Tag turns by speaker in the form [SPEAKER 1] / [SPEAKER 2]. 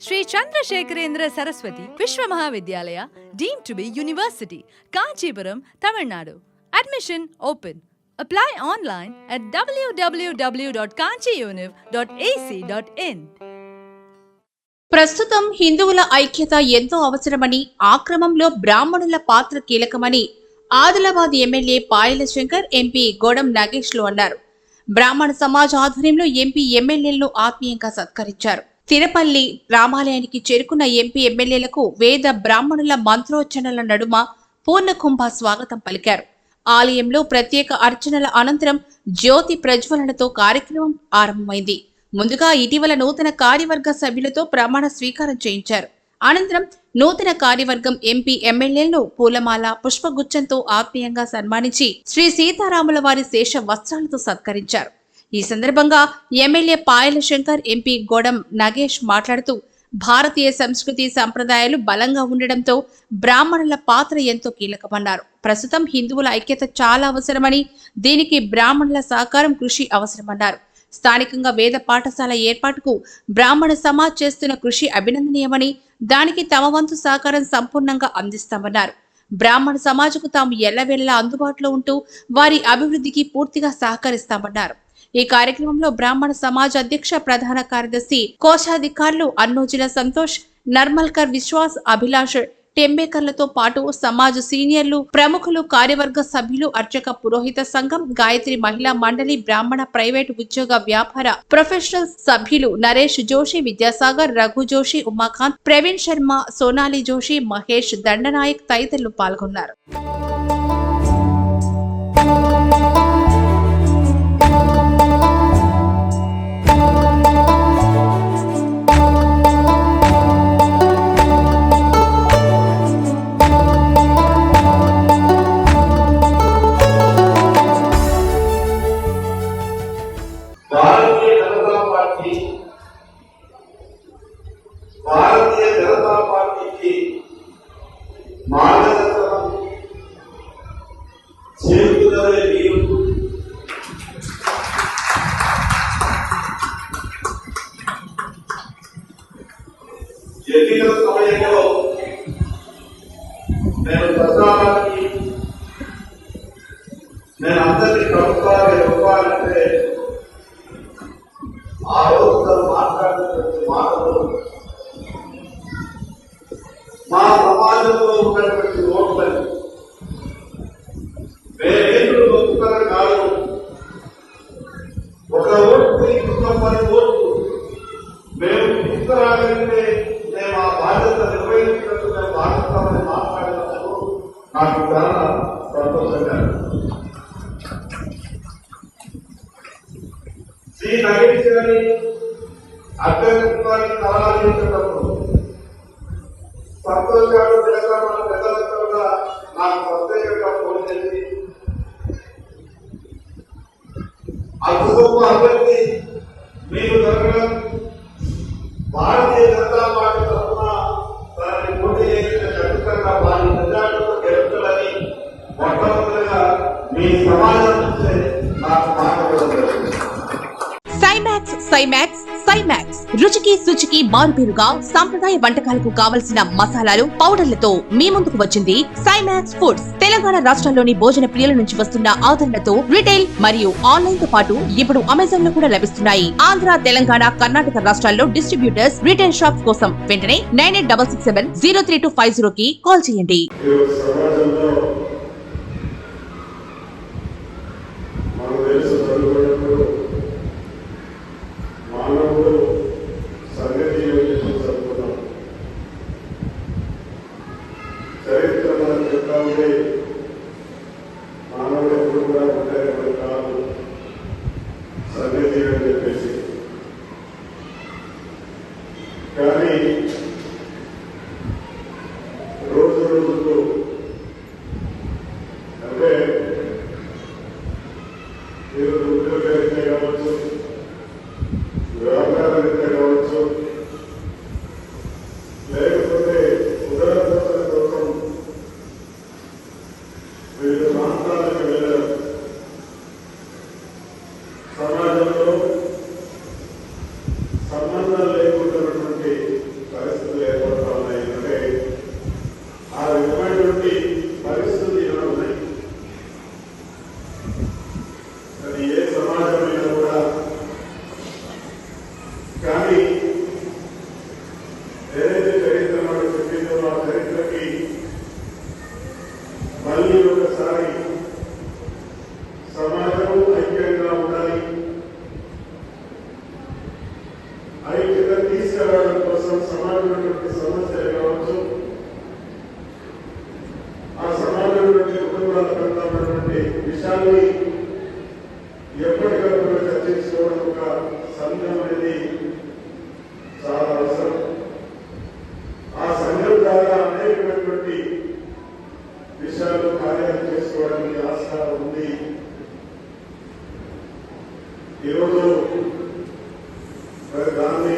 [SPEAKER 1] Shri Chandrashekharendra Saraswati Vishwa Mahavidyalaya deemed to be university Kanchipuram Tamil Nadu. Admission open apply online at WWW dot Kanchi univ dot AC dot in
[SPEAKER 2] ప్రస్తుతం హిందువుల ఐక్యత ఎంతో అవసరమని ఆక్రమంలో బ్రాహ్మణుల పాత్ర కీలకమని ఆదిలాబాద్ ఎమ్మెల్యే పాయల శంకర్ ఎంపీ గోడం నాగేష్లు అన్నారు. బ్రాహ్మణ సమాజ ఆధ్వర్యంలో ఎంపీ ఎమ్మెల్యేలను ఆత్మీయంగా సత్కరించారు. తిరపల్లి రామాలయానికి చేరుకున్న ఎంపీ ఎమ్మెల్యేలకు వేద బ్రాహ్మణుల మంత్రోచ్చరణల నడుమ పూర్ణకుంభ స్వాగతం పలికారు. ఆలయంలో ప్రత్యేక అర్చనల అనంతరం జ్యోతి ప్రజ్వలనతో కార్యక్రమం ఆరంభమైంది. ముందుగా ఇటీవల నూతన కార్యవర్గ సభ్యులతో ప్రమాణ స్వీకారం చేయించారు. అనంతరం నూతన కార్యవర్గం ఎంపీ ఎమ్మెల్యేలను పూలమాల పుష్పగుచ్చంతో ఆత్మీయంగా సన్మానించి శ్రీ సీతారాముల వారి శేష వస్త్రాలతో సత్కరించారు. ఈ సందర్భంగా ఎమ్మెల్యే పాయల శంకర్ ఎంపీ గోడం నగేష్ మాట్లాడుతూ భారతీయ సంస్కృతి సంప్రదాయాలు బలంగా ఉండడంతో బ్రాహ్మణుల పాత్ర ఎంతో కీలకమన్నారు. ప్రస్తుతం హిందువుల ఐక్యత చాలా అవసరమని దీనికి బ్రాహ్మణుల సహకారం కృషి అవసరమన్నారు. స్థానికంగా వేద పాఠశాల ఏర్పాటుకు బ్రాహ్మణ సమాజ్ చేస్తున్న కృషి అభినందనీయమని దానికి తమ వంతు సహకారం సంపూర్ణంగా అందిస్తామన్నారు. బ్రాహ్మణ సమాజకు తాము ఎల్లవేళలా అందుబాటులో ఉంటూ వారి అభివృద్ధికి పూర్తిగా సహకరిస్తామన్నారు. ఈ కార్యక్రమంలో బ్రాహ్మణ సమాజ్ అధ్యక్ష ప్రధాన కార్యదర్శి కోశాధికారులు అన్నోజిల సంతోష్ నర్మల్కర్ విశ్వాస్ అభిలాష్ టెంబేకర్లతో పాటు సమాజ్ సీనియర్లు ప్రముఖులు కార్యవర్గ సభ్యులు అర్చక పురోహిత సంఘం గాయత్రి మహిళా మండలి బ్రాహ్మణ ప్రైవేటు ఉద్యోగ వ్యాపార ప్రొఫెషనల్ సభ్యులు నరేష్ జోషి విద్యాసాగర్ రఘు జోషి ఉమాకాంత్ ప్రవీణ్ శర్మ సోనాలి జోషి మహేష్ దండనాయక్ తదితరులు పాల్గొన్నారు.
[SPEAKER 3] ఎన్నికల సమయంలో నేను ప్రచారానికి నేను అందరినీ ప్రభుత్వాలు ఇవ్వాలంటే ఆ రోజు మాట్లాడినటువంటి మాటలు మా అభ్యర్థిత్వాన్ని తరాలించినప్పుడు సంతోష్ గారు మన పెద్దలంతా కూడా నాకు ప్రత్యేకంగా ఫోన్ చేసి అంత అభ్యర్థి మీరు దొరకడం భారతీయ జనతా పార్టీ తరఫున పోటీ చేసిన ఖచ్చితంగా వారి మొట్టమొదటిగా మీ సమాజం నుంచే నాకు మాట్లాడడం
[SPEAKER 2] సైమాక్స్ సైమాక్స్ సైమాక్స్ రుచికి శుచికి మారుపేరుగా సాంప్రదాయ వంటకాలకు కావలసిన మసాలాలు పౌడర్లతో మీ ముందుకు వచ్చింది సైమాక్స్ ఫుడ్స్. తెలంగాణ రాష్ట్రంలోని భోజన ప్రియుల నుంచి వస్తున్న ఆదరణతో రిటైల్ మరియు ఆన్లైన్తో పాటు ఇప్పుడు అమెజాన్లో కూడా లభిస్తున్నాయి. ఆంధ్ర తెలంగాణ కర్ణాటక రాష్ట్రాల్లో డిస్ట్రిబ్యూటర్స్ రిటైల్ షాప్స్ కోసం వెంటనే nine eight double six seven zero three two five zero కి కాల్ చేయండి.
[SPEAKER 4] Uh, ఎప్పటికప్పుడు చర్చించుకోవడం ఒక సంఘం అనేది చాలా అవసరం. ఆ సంఘం ద్వారా అనేకమైనటువంటి విషయాలు కార్యాలు చేసుకోవడానికి ఆస్కారం ఉంది. ఈరోజు మరి దాన్ని